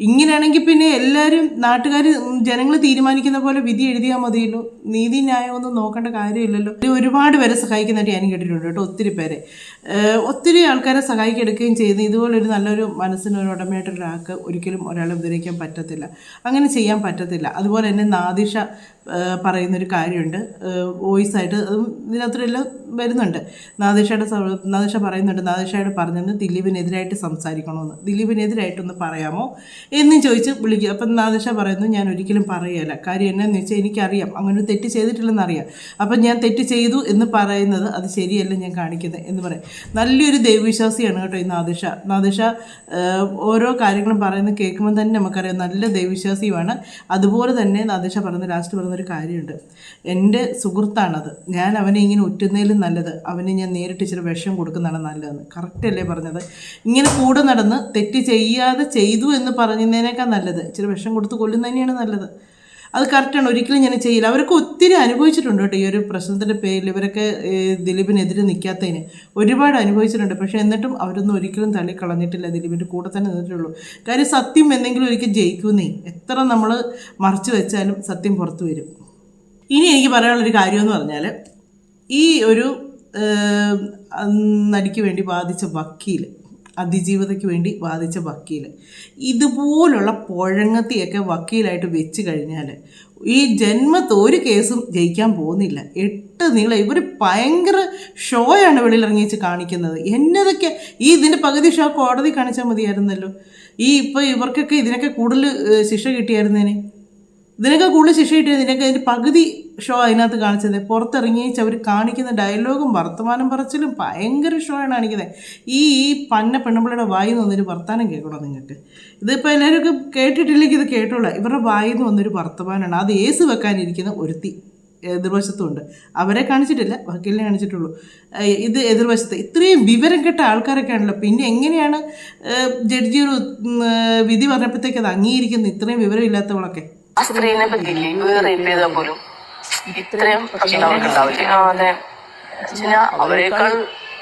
ഇങ്ങനെയാണെങ്കിൽ പിന്നെ എല്ലാവരും നാട്ടുകാർ ജനങ്ങൾ തീരുമാനിക്കുന്ന പോലെ വിധി എഴുതിയാൽ മതിയല്ലോ. നീതി ന്യായമൊന്നും നോക്കേണ്ട കാര്യമില്ലല്ലോ. ഒരുപാട് പേരെ സഹായിക്കുന്നതായിട്ട് ഞാനും കേട്ടിട്ടുണ്ട് കേട്ടോ ഒത്തിരി പേരെ. ഒത്തിരി ആൾക്കാരെ സഹായിക്കെടുക്കുകയും ചെയ്യുന്നു. ഇതുപോലൊരു നല്ലൊരു മനസ്സിന് ഒരു ഉടമയായിട്ടുള്ള ഒരിക്കലും ഒരാളെ ഉപദ്രവിക്കാൻ പറ്റത്തില്ല. അങ്ങനെ ചെയ്യാൻ പറ്റത്തില്ല. അതുപോലെ തന്നെ നാദിഷ പറയുന്നൊരു കാര്യമുണ്ട്. വോയിസ് ആയിട്ട് അതും ഇതിനകത്തെല്ലാം വരുന്നുണ്ട്. നാദിഷയുടെ നാദിഷ പറയുന്നുണ്ട് നാദിഷയോട് പറഞ്ഞത് ദിലീപിനെതിരായിട്ട് സംസാരിക്കണമെന്ന്. ദിലീപിനെതിരായിട്ടൊന്ന് പറയാമോ? എന്നും ചോദിച്ച് വിളിക്കും. അപ്പം നാദിഷ പറയുന്നു ഞാൻ ഒരിക്കലും പറയുകയില്ല കാര്യം എന്നാന്ന് വെച്ചാൽ എനിക്കറിയാം. അങ്ങനെ തെറ്റ് ചെയ്തിട്ടില്ലെന്ന് അറിയാം. അപ്പം ഞാൻ തെറ്റ് ചെയ്തു എന്ന് പറയുന്നത് അത് ശരിയല്ല ഞാൻ കാണിക്കുന്നത് എന്ന് പറയും. നല്ലൊരു ദൈവവിശ്വാസിയാണ് കേട്ടോ ഈ നാദിഷ നാദിഷ ഓരോ കാര്യങ്ങളും പറയുന്നത് കേൾക്കുമ്പോൾ തന്നെ നമുക്കറിയാം നല്ല ദൈവവിശ്വാസിയുമാണ്. അതുപോലെ തന്നെ നാദിഷ പറയുന്ന ലാസ്റ്റ് പറഞ്ഞൊരു കാര്യമുണ്ട്. എന്റെ സുഹൃത്താണത്. ഞാൻ അവനെ ഇങ്ങനെ ഒറ്റുന്നതിലും നല്ലത്. അവനെ ഞാൻ നേരിട്ട് ഇച്ചിരി വിഷം കൊടുക്കുന്നതാണ് നല്ലതെന്ന്. കറക്റ്റ് അല്ലേ പറഞ്ഞത്? ഇങ്ങനെ കൂടെ നടന്ന് തെറ്റ് ചെയ്യാതെ ചെയ്തു എന്ന് പറയുന്നതിനേക്കാൾ നല്ലത്. ഇച്ചിരി വിഷം കൊടുത്ത് കൊല്ലുന്നത് തന്നെയാണ് നല്ലത്. അത് കറക്റ്റാണ് ഒരിക്കലും ഞാൻ ചെയ്യില്ല. അവരൊക്കെ ഒത്തിരി അനുഭവിച്ചിട്ടുണ്ട് കേട്ടോ ഈ ഒരു പ്രശ്നത്തിന്റെ പേരിൽ. ഇവരൊക്കെ ദിലീപിനെതിരെ നിൽക്കാത്തതിന് ഒരുപാട് അനുഭവിച്ചിട്ടുണ്ട്. പക്ഷേ എന്നിട്ടും അവരൊന്നും ഒരിക്കലും തള്ളിക്കളഞ്ഞിട്ടില്ല ദിലീപിന്റെ കൂടെ തന്നെ നിന്നിട്ടുള്ളൂ. കാര്യം സത്യം എന്തെങ്കിലും ഒരിക്കൽ ജയിക്കുന്നേ. എത്ര നമ്മൾ മറച്ചു വെച്ചാലും സത്യം പുറത്തു വരും. ഇനി എനിക്ക് പറയാനുള്ളൊരു കാര്യമെന്ന് പറഞ്ഞാൽ ഈ ഒരു നടിക്ക് വേണ്ടി വാദിച്ച വക്കീൽ അതിജീവിതയ്ക്ക് വേണ്ടി വാദിച്ച വക്കീൽ ഇതുപോലുള്ള പുഴങ്ങത്തിയൊക്കെ വക്കീലായിട്ട് വെച്ച് കഴിഞ്ഞാൽ ഈ ജന്മത്ത് ഒരു കേസും ജയിക്കാൻ പോകുന്നില്ല. എട്ട് നീള. ഇവർ ഭയങ്കര ഷോയാണ് വെളിയിൽ ഇറങ്ങിച്ച് കാണിക്കുന്നത്. എന്നതൊക്കെ ഈ ഇതിന്റെ പകുതി ഷോ കോടതി കാണിച്ചാൽ മതിയായിരുന്നല്ലോ. ഈ ഇപ്പോൾ ഇവർക്കൊക്കെ ഇതിനൊക്കെ കൂടുതൽ ശിക്ഷ കിട്ടിയായിരുന്നേനെ? ഇതിനൊക്കെ കൂടുതൽ ശിക്ഷ കിട്ടിയത് ഇതിനൊക്കെ അതിന്റെ പകുതി ഷോ അതിനകത്ത് കാണിച്ചത്. പുറത്തിറങ്ങിയേച്ച് അവർ കാണിക്കുന്ന ഡയലോഗും വർത്തമാനം പറച്ചിലും ഭയങ്കര ഷോ ആണ് കാണിക്കുന്നത്. ഈ ഈ പന്ന പെണ്ണുമ്പിള്ളയുടെ വായിൽ നിന്ന് വന്നൊരു വർത്തമാനം കേൾക്കണോ നിങ്ങൾക്ക് ഇതിപ്പോൾ എല്ലാവരും കേട്ടിട്ടില്ലെങ്കിൽ ഇത് കേട്ടോളൂ. ഇവരുടെ വായിൽ നിന്ന് വന്നൊരു വർത്തമാനമാണ്. അത് ഏസ് വെക്കാനിരിക്കുന്ന ഒരുത്തി എതിർവശത്തുമുണ്ട് അവരെ കാണിച്ചിട്ടില്ല വക്കീലിനെ കാണിച്ചിട്ടുള്ളൂ. ഇത് എതിർവശത്ത്. ഇത്രയും വിവരം കെട്ട ആൾക്കാരൊക്കെ ആണല്ലോ. പിന്നെ എങ്ങനെയാണ് ജഡ്ജി ഒരു വിധി പറഞ്ഞപ്പോഴത്തേക്ക് അത് അംഗീകരിക്കുന്നത്? ഇത്രയും വിവരമില്ലാത്തവളൊക്കെ. ആ സ്ത്രീനെ പറ്റി റേപ്പ് ചെയ്താൽ പോലും. ഇത്രയും പ്രശ്നം അവർക്ക് ഉണ്ടാവില്ല അതെ. അവരെക്കാൾ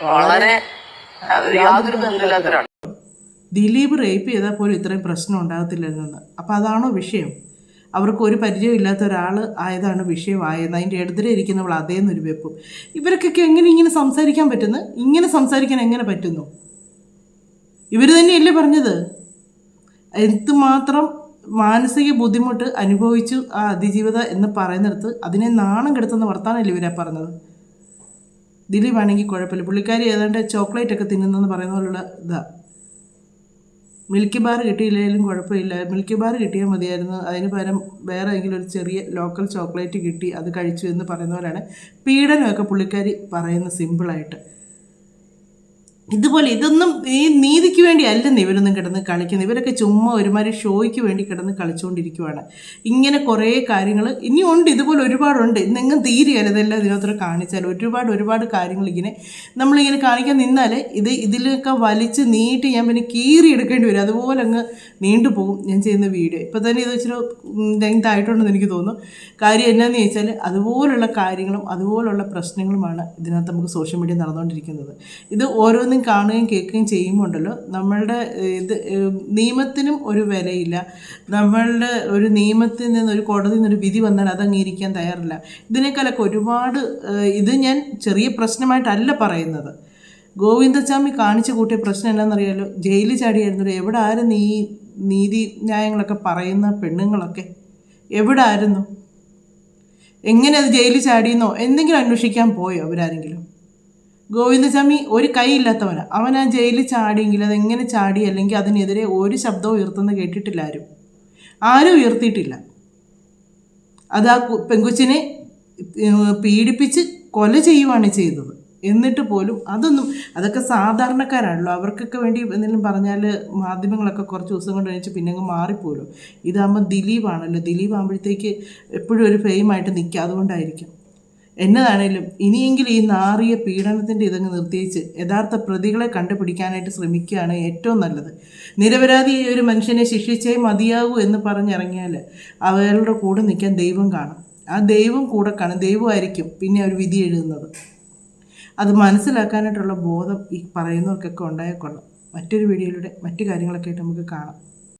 വളരെ യാതൊരു ബന്ധമില്ലാത്തവരാണ്. ദിലീപ് റേപ്പ് ചെയ്താൽ പോലും ഇത്രയും പ്രശ്നം ഉണ്ടാകത്തില്ലെന്ന് അപ്പം അതാണോ വിഷയം? അവർക്ക് ഒരു പരിചയമില്ലാത്ത ഒരാൾ ആയതാണ് വിഷയമായത് അതിന്റെ എതിരെ ഇരിക്കുന്നവൾ അതേന്നൊരു വെപ്പും. ഇവർക്കൊക്കെ എങ്ങനെ ഇങ്ങനെ സംസാരിക്കാൻ പറ്റുന്നു? ഇങ്ങനെ സംസാരിക്കാൻ എങ്ങനെ പറ്റുന്നു? ഇവർ തന്നെയല്ലേ പറഞ്ഞത്? എന്തുമാത്രം മാനസിക ബുദ്ധിമുട്ട് അനുഭവിച്ചു ആ അതിജീവിത എന്ന് പറയുന്നിടത്ത് അതിനെ നാണം കെടുത്തുന്ന വർത്താനല്ലേ ഇവരാ പറഞ്ഞത്? ദിലീപ് ആണെങ്കിൽ കുഴപ്പമില്ല. പുള്ളിക്കാരി ഏതാണ്ട് ചോക്ലേറ്റ് ഒക്കെ തിന്നുന്നെന്ന് പറയുന്ന പോലുള്ള ഇതാ. മിൽക്കി ബാർ കിട്ടിയില്ലെങ്കിലും കുഴപ്പമില്ല. മിൽക്കി ബാർ കിട്ടിയാൽ മതിയായിരുന്നു. അതിന് പകരം വേറെ ഏതെങ്കിലും ഒരു ചെറിയ ലോക്കൽ ചോക്ലേറ്റ് കിട്ടി അത് കഴിച്ചു എന്ന് പറയുന്ന പോലെയാണ് പീഡനമൊക്കെ പുള്ളിക്കാരി പറയുന്നത് സിമ്പിളായിട്ട് ഇതുപോലെ ഇതൊന്നും ഈ നീതിക്ക് വേണ്ടി അല്ലെന്ന് ഇവരൊന്നും കിടന്ന് കളിക്കുന്നത് ഇവരൊക്കെ ചുമ്മാ ഒരുമാതിരി ഷോയ്ക്ക് വേണ്ടി കിടന്ന് കളിച്ചുകൊണ്ടിരിക്കുവാണ് ഇങ്ങനെ കുറേ കാര്യങ്ങൾ ഇനിയും ഉണ്ട് ഇതുപോലെ ഒരുപാടുണ്ട്. ഇന്നെങ്ങും തീരുകയല്ല ഇതെല്ലാം ഇതിനകത്ത് കാണിച്ചാൽ. ഒരുപാട് ഒരുപാട് കാര്യങ്ങൾ ഇങ്ങനെ നമ്മളിങ്ങനെ കാണിക്കാൻ നിന്നാൽ ഇത് ഇതിലൊക്കെ വലിച്ച് നീട്ടി ഞാൻ പിന്നെ കീറി എടുക്കേണ്ടി വരും. അതുപോലെ അങ്ങ് നീണ്ടു പോകും ഞാൻ ചെയ്യുന്ന വീഡിയോ. ഇപ്പോൾ തന്നെ ഇത് വെച്ചൊരു ലെങ്ത് ആയിട്ടുണ്ടെന്ന് എനിക്ക് തോന്നുന്നു. കാര്യം എന്നാന്ന് ചോദിച്ചാൽ അതുപോലുള്ള കാര്യങ്ങളും അതുപോലുള്ള പ്രശ്നങ്ങളുമാണ് ഇതിനകത്ത് നമുക്ക് സോഷ്യൽ മീഡിയ നടന്നുകൊണ്ടിരിക്കുന്നത്. ഇത് ഓരോന്നും കാണുകയും കേൾക്കുകയും ചെയ്യുമ്പോണ്ടല്ലോ നമ്മളുടെ ഇത് നിയമത്തിനും ഒരു വിലയില്ല. നമ്മളുടെ ഒരു നിയമത്തിൽ നിന്ന് ഒരു കോടതിയിൽ നിന്നൊരു വിധി വന്നാൽ അത് അംഗീകരിക്കാൻ തയ്യാറില്ല. ഇതിനേക്കാളൊക്കെ ഒരുപാട് ഇത് ഞാൻ ചെറിയ പ്രശ്നമായിട്ടല്ല പറയുന്നത്. ഗോവിന്ദസ്വാമി കാണിച്ചു കൂട്ടിയ പ്രശ്നം എന്താണെന്നറിയാലോ? ജയിലിൽ ചാടിയായിരുന്നു എവിടെ ആരും നീ നീതി ന്യായങ്ങളൊക്കെ പറയുന്ന പെണ്ണുങ്ങളൊക്കെ എവിടെ ആയിരുന്നു എങ്ങനെ അത് ജയിലിൽ ചാടിയെന്നോ? എന്തെങ്കിലും അന്വേഷിക്കാൻ പോയോ അവരാരെങ്കിലും? ഗോവിന്ദസ്വാമി ഒരു കൈയില്ലാത്തവനാ. അവൻ ആ ജയിലിൽ ചാടിയെങ്കിൽ അതെങ്ങനെ ചാടി അല്ലെങ്കിൽ അതിനെതിരെ ഒരു ശബ്ദവും ഉയർത്തുന്ന കേട്ടിട്ടില്ല ആരും. ആരും ഉയർത്തിയിട്ടില്ല. അത് ആ പെങ്കുച്ചിനെ പീഡിപ്പിച്ച് കൊല ചെയ്യുവാണ് ചെയ്തത്. എന്നിട്ട് പോലും അതൊന്നും അതൊക്കെ സാധാരണക്കാരാണല്ലോ. അവർക്കൊക്കെ വേണ്ടി എന്തെങ്കിലും പറഞ്ഞാൽ മാധ്യമങ്ങളൊക്കെ കുറച്ച് ദിവസം കൊണ്ട് കഴിച്ച് പിന്നെ അങ്ങ് മാറിപ്പോലും. ഇതാകുമ്പോൾ ദിലീപാണല്ലോ. ദിലീപ് ആകുമ്പോഴത്തേക്ക് എപ്പോഴും ഒരു ഫെയിമായിട്ട് നിൽക്കുക. അതുകൊണ്ടായിരിക്കും. എന്നതാണേലും ഇനിയെങ്കിലും ഈ നാറിയ പീഡനത്തിന്റെ ഇതങ്ങ് നിർത്തിയിച്ച് യഥാർത്ഥ പ്രതികളെ കണ്ടുപിടിക്കാനായിട്ട് ശ്രമിക്കുകയാണ് ഏറ്റവും നല്ലത്. നിരപരാധി ഒരു മനുഷ്യനെ ശിക്ഷിച്ചേ മതിയാകൂ എന്ന് പറഞ്ഞിറങ്ങിയാൽ അവരുടെ കൂടെ നിൽക്കാൻ ദൈവം കാണും. ആ ദൈവം കൂടെ കാണും. ദൈവമായിരിക്കും പിന്നെ അവർ വിധി എഴുതുന്നത്. അത് മനസ്സിലാക്കാനായിട്ടുള്ള ബോധം ഈ പറയുന്നവർക്കൊക്കെ ഉണ്ടായേക്കൊള്ളാം മറ്റൊരു വീഡിയോയിലൂടെ മറ്റു കാര്യങ്ങളൊക്കെ ആയിട്ട് നമുക്ക് കാണാം.